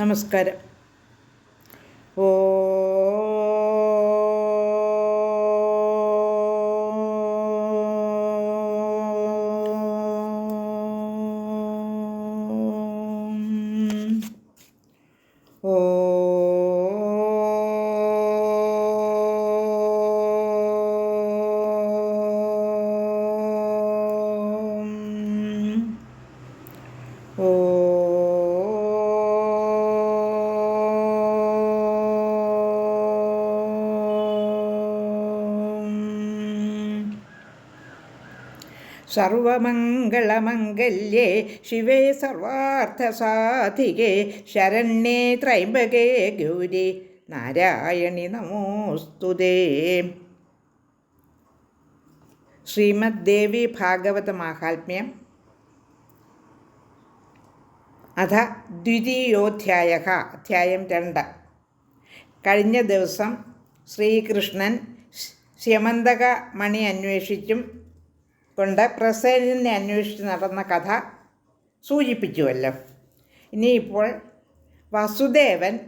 നമസ്കാരം. സർവമംഗളമംഗല്യേ ശിവേ സർവാർത്ഥസാധികേ ശരണ്യേ ത്രൈംബകേ ഗൗരി നാരായണി നമോസ്തുതേ. ശ്രീമദ് ദേവി ഭാഗവത മാഹാത്മ്യം. അഥ ദ്വിതീയോധ്യായ അധ്യായം രണ്ട്. കഴിഞ്ഞ ദിവസം ശ്രീകൃഷ്ണൻ സ്യമന്തക മണി അന്വേഷിച്ചും കൊണ്ട് പ്രസേനെ അന്വേഷിച്ച് നടന്ന കഥ സൂചിപ്പിച്ചുവല്ലോ. ഇനിയിപ്പോൾ വസുദേവൻ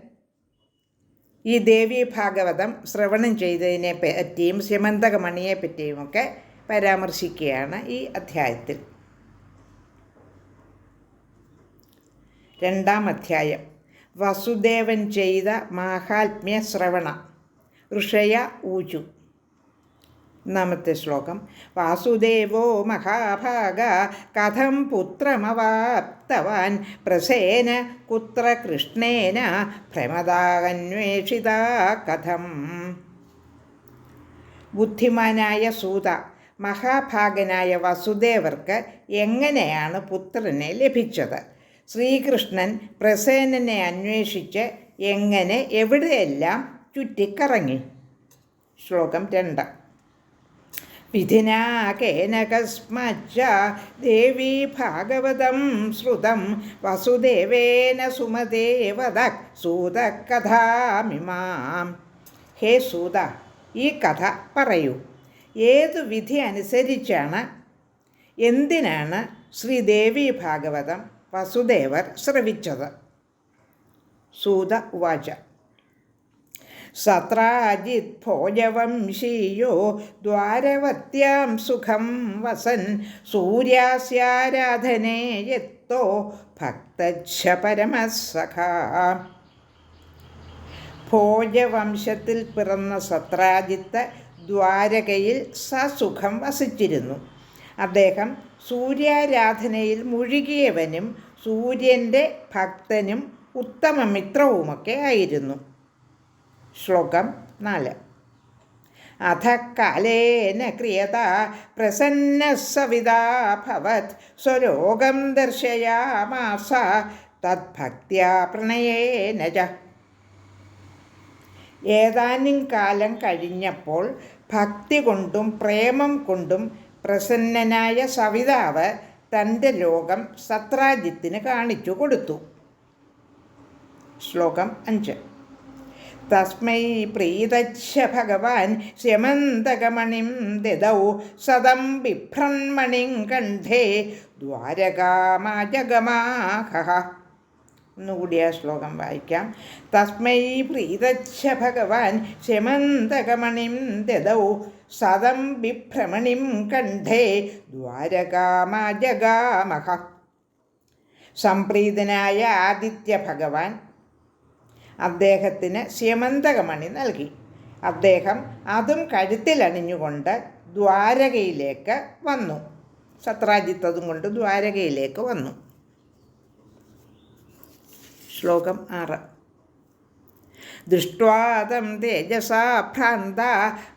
ഈ ദേവി ഭാഗവതം ശ്രവണം ചെയ്തതിനെ പറ്റിയും സ്യമന്തകമണിയെ പറ്റിയുമൊക്കെ പരാമർശിക്കുകയാണ് ഈ അധ്യായത്തിൽ. രണ്ടാം അധ്യായം. വസുദേവൻ ചെയ്ത മാഹാത്മ്യ ശ്രവണ ഋഷയ ഊചു. ഒന്നാമത്തെ ശ്ലോകം. വാസുദേവോ മഹാഭാഗ കഥം പുത്രമവാപ്തവാൻ പ്രസേന കുത്ര കൃഷ്ണേന ഭ്രമദാഗന്വേഷിത കഥം. ബുദ്ധിമാനായ സൂത മഹാഭാഗനായ വസുദേവർക്ക് എങ്ങനെയാണ് പുത്രനെ ലഭിച്ചത്? ശ്രീകൃഷ്ണൻ പ്രസേനനെ അന്വേഷിച്ച് എങ്ങനെ എവിടെയെല്ലാം ചുറ്റിക്കറങ്ങി? ശ്ലോകം രണ്ട്. വിധിനാ കേന കസ്മച്ച ദേവീ ഭാഗവതം ശ്രുതം വസുദേവേന सूतः कथामिमां ഹേ സൂത ഈ കഥ പറയൂ. ഏത് വിധി അനുസരിച്ചാണ്? എന്തിനാണ് ശ്രീദേവി ഭാഗവതം വസുദേവർ ശ്രവിച്ചത്? സൂത ഉവാച. സത്രാജിത് ഭോജവംശീയോ ദ്വാരവത്യാം സുഖം വസൻ സൂര്യാസ്യാരാധനേ യത്തോ ഭക്തച്ഛ പരമസഖ ഭോജവംശത്തിൽ പിറന്ന സത്രാജിത്ത് ദ്വാരകയിൽ സസുഖം വസിച്ചിരുന്നു. അദ്ദേഹം സൂര്യാരാധനയിൽ മുഴുകിയവനും സൂര്യന്റെ ഭക്തനും ഉത്തമ മിത്രവുമൊക്കെ ആയിരുന്നു. ശ്ലോകം നാല്. അധ കാലേന ക്രിയത പ്രസന്ന സവിതാഭവത് സ്വരോഗം ദർശയാമാസ തദ്ഭക്തിയാ പ്രണയേന ച ഏതാനും കാലം കഴിഞ്ഞപ്പോൾ ഭക്തി കൊണ്ടും പ്രേമം കൊണ്ടും പ്രസന്നനായ സവിതാവ് തന്റെ ലോകം സത്രാജിത്തിന് കാണിച്ചു കൊടുത്തു. ശ്ലോകം അഞ്ച്. തസ്മൈ പ്രീതച്ഛ ഭഗവാൻ ശ്യമന്തകമണിം ദദൗ സദം ബിഭ്രൺമണിം കണ്ഠേ ദ്വാരകാമാജഗമാഹ ഒന്നുകൂടി ആ ശ്ലോകം വായിക്കാം. തസ്മൈ പ്രീതച്ഛ ഭഗവാൻ ശ്യമന്തകമണിം ദദൗ സദം ബിഭ്രമണിം കണ്ഠേ ദ്വാരകാമാജഗാമഹ. സംപ്രീതനായ ആദിത്യ ഭഗവാൻ അദ്ദേഹത്തിന് സ്യമന്തകമണി നൽകി. അദ്ദേഹം അതും കഴുത്തിലണിഞ്ഞുകൊണ്ട് ദ്വാരകയിലേക്ക് വന്നു. സത്രാജിത്ത് അതും കൊണ്ട് ദ്വാരകയിലേക്ക് വന്നു. ശ്ലോകം ആറ്. ദൃഷ്ട്വാതം തേജസാ ഭ്രാന്ത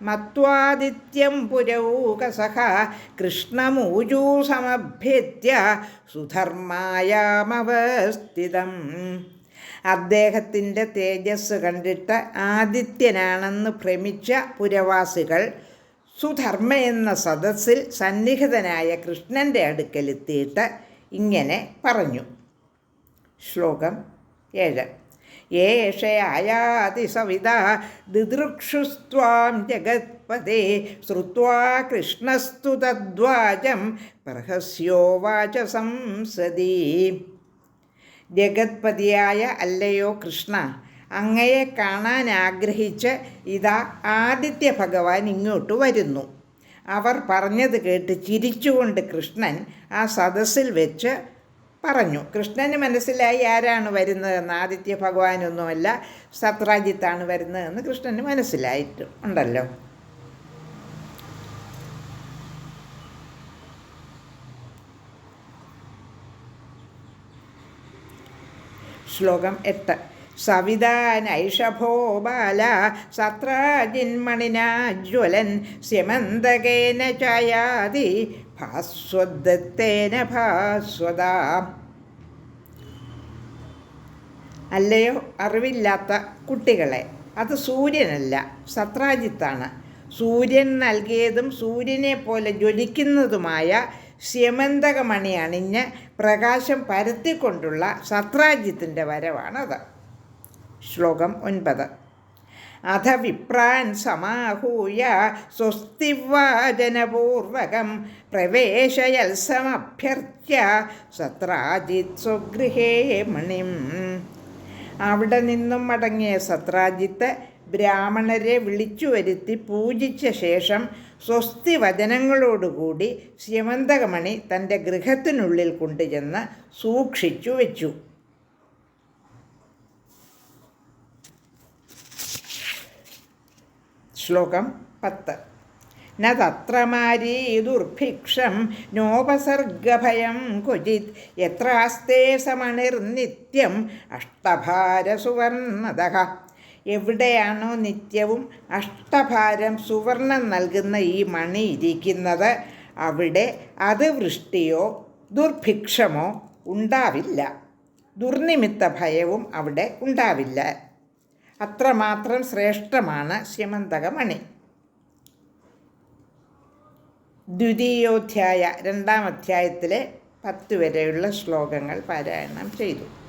മത്വാദിത്യം പുരൗകസഹ കൃഷ്ണമൂജൂ സമഭ്യത്യ സുധർമായാമവസ്ഥിതം അദ്ദേഹത്തിന്റെ തേജസ് കണ്ടിട്ട് ആദിത്യനാണെന്ന് ഭ്രമിച്ച പുരവാസികൾ സുധർമ്മ എന്ന സദസ്സിൽ സന്നിഹിതനായ കൃഷ്ണന്റെ അടുക്കലെത്തിയിട്ട് ഇങ്ങനെ പറഞ്ഞു. ശ്ലോകം ഏഴ്. ഏഷയായാതി സവിത ദിദൃക്ഷുസ്ത്വാം ജഗത്പദേ ശ്രുവാ കൃഷ്ണസ്തു തദ്വാചം പ്രഹസ്യോവാച സംസദീ. ജഗത്പതിയായ അല്ലയോ കൃഷ്ണ. അങ്ങയെ കാണാൻ ആഗ്രഹിച്ച് ഇതാ ആദിത്യ ഭഗവാൻ ഇങ്ങോട്ട് വരുന്നു. അവർ പറഞ്ഞത് കേട്ട് ചിരിച്ചുകൊണ്ട് കൃഷ്ണൻ ആ സദസ്സിൽ വെച്ച് പറഞ്ഞു. കൃഷ്ണന് മനസ്സിലായി ആരാണ് വരുന്നതെന്ന്. ആദിത്യ ഭഗവാനൊന്നുമല്ല സത്രാജിത്താണ് വരുന്നതെന്ന് കൃഷ്ണന് മനസ്സിലായിട്ട് ഉണ്ടല്ലോ. ശ്ലോകം എട്ട്. സവിതാനൈഷഭോ ബാല സത്രാജിന്മണിനാജ്വലൻ സ്യമന്തകേന ചായാതി ഭാസ്വദത്തേന ഭാസ്വത അല്ലയോ? അറിവില്ലാത്ത കുട്ടികളെ. അത് സൂര്യനല്ല സത്രാജിത്താണ് സൂര്യൻ നൽകിയതും സൂര്യനെ പോലെ ജ്വലിക്കുന്നതുമായ സ്യമന്തകമണി അണിഞ്ഞ് പ്രകാശം പരത്തിക്കൊണ്ടുള്ള സത്രാജിത്തിന്റെ വരവാണത്. ശ്ലോകം ഒൻപത്. അധ വിപ്രാൻ സമാഹൂയ സ്വസ്തിവാചനപൂർവകം പ്രവേശയത്സമഭ്യർച്ച്യ സത്രാജിത് സ്വഗൃഹേ മണിം. അവിടെ നിന്നും മടങ്ങിയ സത്രാജിത്ത് ബ്രാഹ്മണരെ വിളിച്ചു വരുത്തി പൂജിച്ച ശേഷം സ്വസ്തി വചനങ്ങളോടുകൂടി ശ്യമന്തകമണി തന്റെ ഗൃഹത്തിനുള്ളിൽ കൊണ്ടുചെന്ന് സൂക്ഷിച്ചു വെച്ചു. ശ്ലോകം പത്ത്. ന തത്ര മാരീദുർഭിക്ഷം നോപസർഗഭയം ക്വചിത് എത്രാസ്തേ സമണിർനിത്യം അഷ്ടഭാരസുവർണത. എവിടെയാണോ നിത്യവും അഷ്ടഭാരം സുവർണം നൽകുന്ന ഈ മണി ഇരിക്കുന്നത് അവിടെ അത് വൃഷ്ടിയോ ദുർഭിക്ഷമോ ഉണ്ടാവില്ല. ദുർനിമിത്ത ഭയവും അവിടെ ഉണ്ടാവില്ല. അത്രമാത്രം ശ്രേഷ്ഠമാണ് ശ്യമന്തകമണി ദ്വിതീയോധ്യായ രണ്ടാം അധ്യായത്തിലെ പത്ത് വരെയുള്ള ശ്ലോകങ്ങൾ പാരായണം ചെയ്തു.